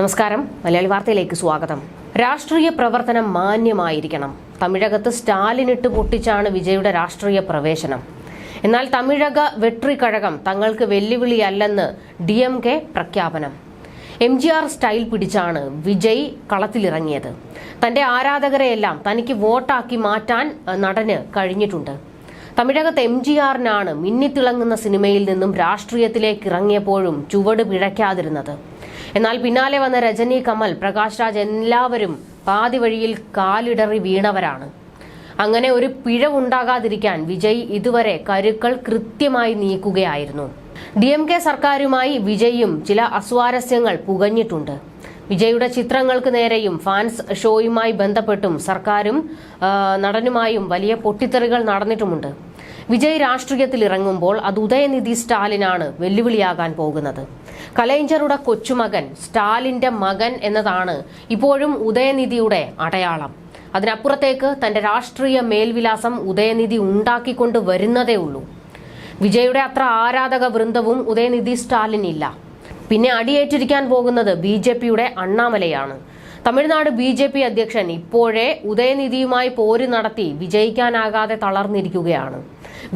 നമസ്കാരം. മലയാളി വാർത്തയിലേക്ക് സ്വാഗതം. രാഷ്ട്രീയ പ്രവർത്തനം മാന്യമായിരിക്കണം. തമിഴകത്ത് സ്റ്റാലിനിട്ട് പൊട്ടിച്ചാണ് വിജയുടെ രാഷ്ട്രീയ പ്രവേശനം. എന്നാൽ തമിഴക വെട്രിക്കഴകം തങ്ങൾക്ക് വെല്ലുവിളിയല്ലെന്ന് ഡി എം കെ പ്രഖ്യാപനം. എം ജി ആർ സ്റ്റൈൽ പിടിച്ചാണ് വിജയ് കളത്തിലിറങ്ങിയത്. തന്റെ ആരാധകരെയെല്ലാം തനിക്ക് വോട്ടാക്കി മാറ്റാൻ നടന് കഴിഞ്ഞിട്ടുണ്ട്. തമിഴകത്ത് എം ജി ആറിനാണ് മിന്നിത്തിളങ്ങുന്ന സിനിമയിൽ നിന്നും രാഷ്ട്രീയത്തിലേക്ക് ഇറങ്ങിയപ്പോഴും ചുവട് പിഴയ്ക്കാതിരുന്നത്. എന്നാൽ പിന്നാലെ വന്ന രജനി കമൽ പ്രകാശ് രാജ് എല്ലാവരും പാതി വഴിയിൽ കാലിടറി വീണവരാണ്. അങ്ങനെ ഒരു പിഴവുണ്ടാകാതിരിക്കാൻ വിജയ് ഇതുവരെ കരുക്കൾ കൃത്യമായി നീക്കുകയായിരുന്നു. ഡി എം കെ സർക്കാരുമായി വിജയും ചില അസ്വാരസ്യങ്ങൾ പുകഞ്ഞിട്ടുണ്ട്. വിജയുടെ ചിത്രങ്ങൾക്ക് നേരെയും ഫാൻസ് ഷോയുമായി ബന്ധപ്പെട്ടും സർക്കാരും നടനുമായും വലിയ പൊട്ടിത്തെറികൾ നടന്നിട്ടുമുണ്ട്. വിജയ് രാഷ്ട്രീയത്തിൽ ഇറങ്ങുമ്പോൾ അത് ഉദയനിധി സ്റ്റാലിനാണ് വെല്ലുവിളിയാകാൻ പോകുന്നത്. കലൈഞ്ചറുടെ കൊച്ചുമകൻ സ്റ്റാലിന്റെ മകൻ എന്നതാണ് ഇപ്പോഴും ഉദയനിധിയുടെ അടയാളം. അതിനപ്പുറത്തേക്ക് തന്റെ രാഷ്ട്രീയ മേൽവിലാസം ഉദയനിധി ഉണ്ടാക്കിക്കൊണ്ട് വരുന്നതേ ഉള്ളൂ. വിജയുടെ അത്ര ആരാധക വൃന്ദവും ഉദയനിധി സ്റ്റാലിനില്ല. പിന്നെ അടിയേറ്റിരിക്കാൻ പോകുന്നത് ബി ജെ പിയുടെ അണ്ണാമലയാണ്. തമിഴ്നാട് ബി ജെ പി അധ്യക്ഷൻ ഇപ്പോഴേ ഉദയനിധിയുമായി പോര് നടത്തി വിജയിക്കാനാകാതെ തളർന്നിരിക്കുകയാണ്.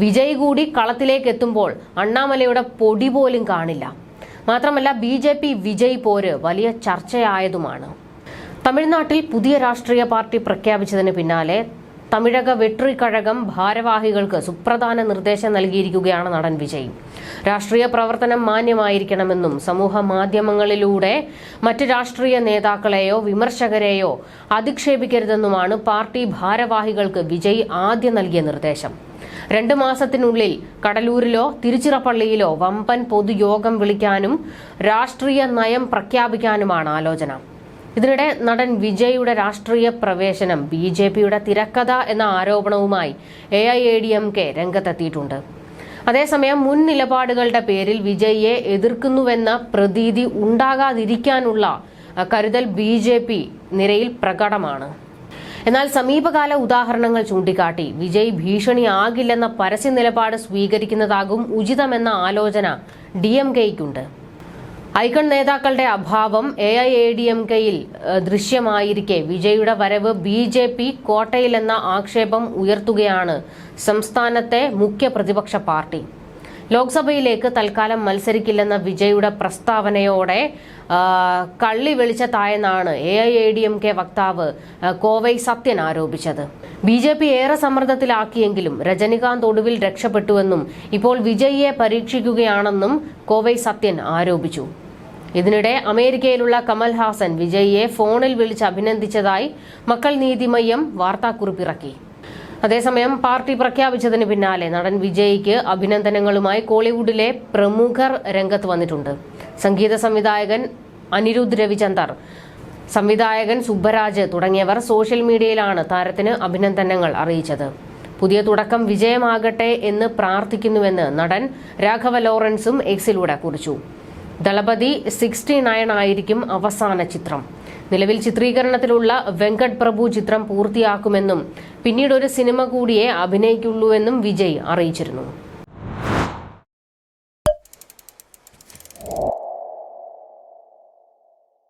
വിജയ് കൂടി കളത്തിലേക്ക് എത്തുമ്പോൾ അണ്ണാമലയുടെ പൊടി പോലും കാണില്ല. മാത്രമല്ല ബി ജെ പി വിജയ് പോര് വലിയ ചർച്ചയായതുമാണ്. തമിഴ്നാട്ടിൽ പുതിയ രാഷ്ട്രീയ പാർട്ടി പ്രഖ്യാപിച്ചതിന് പിന്നാലെ തമിഴക വെട്രിക്കഴകം ഭാരവാഹികൾക്ക് സുപ്രധാന നിർദ്ദേശം നൽകിയിരിക്കുകയാണ് നടൻ വിജയ്. രാഷ്ട്രീയ പ്രവർത്തനം മാന്യമായിരിക്കണമെന്നും സമൂഹ മാധ്യമങ്ങളിലൂടെ മറ്റ് രാഷ്ട്രീയ നേതാക്കളെയോ വിമർശകരെയോ അധിക്ഷേപിക്കരുതെന്നുമാണ് പാർട്ടി ഭാരവാഹികൾക്ക് വിജയ് ആദ്യം നൽകിയ നിർദ്ദേശം. രണ്ട് മാസത്തിനുള്ളിൽ കടലൂരിലോ തിരുച്ചിറപ്പള്ളിയിലോ വമ്പൻ പൊതുയോഗം വിളിക്കാനും രാഷ്ട്രീയ നയം പ്രഖ്യാപിക്കാനുമാണ് ആലോചന. ഇതിനിടെ നടൻ വിജയുടെ രാഷ്ട്രീയ പ്രവേശനം ബി ജെ പിയുടെ തിരക്കഥ എന്ന ആരോപണവുമായി A I A D M K രംഗത്തെത്തിയിട്ടുണ്ട്. അതേസമയം മുൻ നിലപാടുകളുടെ പേരിൽ വിജയിയെ എതിർക്കുന്നുവെന്ന പ്രതീതി ഉണ്ടാകാതിരിക്കാനുള്ള കരുതൽ ബി ജെ പി നിരയിൽ പ്രകടമാണ്. എന്നാൽ സമീപകാല ഉദാഹരണങ്ങൾ ചൂണ്ടിക്കാട്ടി വിജയ് ഭീഷണിയാകില്ലെന്ന പരസ്യ നിലപാട് സ്വീകരിക്കുന്നതാകും ഉചിതമെന്ന ആലോചന ഡി എം കെയ്ക്കുണ്ട്. ഐക്കൺ നേതാക്കളുടെ അഭാവം A I A D M കെയിൽ ദൃശ്യമായിരിക്കെ. വിജയുടെ വരവ് ബി ജെ പി കോട്ടയിലെന്ന ആക്ഷേപം ഉയർത്തുകയാണ് സംസ്ഥാനത്തെ മുഖ്യ പ്രതിപക്ഷ പാർട്ടി. ലോക്സഭയിലേക്ക് തൽക്കാലം മത്സരിക്കില്ലെന്ന വിജയുടെ പ്രസ്താവനയോടെ കള്ളി വെളിച്ചത്തായെന്നാണ് A I A D M K വക്താവ് കോവൈ സത്യൻ ആരോപിച്ചത്. ബി ജെ പി ഏറെ സമ്മർദ്ദത്തിലാക്കിയെങ്കിലും രജനികാന്ത് ഒടുവിൽ രക്ഷപ്പെട്ടുവെന്നും ഇപ്പോൾ വിജയിയെ പരീക്ഷിക്കുകയാണെന്നും കോവൈ സത്യൻ ആരോപിച്ചു. ഇതിനിടെ അമേരിക്കയിലുള്ള കമൽഹാസൻ വിജയിയെ ഫോണിൽ വിളിച്ച് അഭിനന്ദിച്ചതായി മക്കൾ നീതിമയ്യം വാർത്താക്കുറിപ്പിറക്കി. അതേസമയം പാർട്ടി പ്രഖ്യാപിച്ചതിന് പിന്നാലെ നടൻ വിജയ്ക്ക് അഭിനന്ദനങ്ങളുമായി കോളിവുഡിലെ പ്രമുഖർ രംഗത്ത് വന്നിട്ടുണ്ട്. സംഗീത സംവിധായകൻ അനിരുദ്ധ് രവിചന്ദർ സംവിധായകൻ സുബ്ബരാജ് തുടങ്ങിയവർ സോഷ്യൽ മീഡിയയിലാണ് താരത്തിന് അഭിനന്ദനങ്ങൾ അറിയിച്ചത്. പുതിയ തുടക്കം വിജയമാകട്ടെ എന്ന് പ്രാർത്ഥിക്കുന്നുവെന്ന് നടൻ രാഘവ ലോറൻസും എക്സിലൂടെ കുറിച്ചു. ദളപതി സിക്സ്റ്റി നയൻ ആയിരിക്കും അവസാന ചിത്രം. നിലവിൽ ചിത്രീകരണത്തിലുള്ള വെങ്കട് പ്രഭു ചിത്രം പൂർത്തിയാക്കുമെന്നും പിന്നീട് ഒരു സിനിമ കൂടിയേ അഭിനയിക്കുള്ളൂവെന്നും വിജയ് അറിയിച്ചിരുന്നു.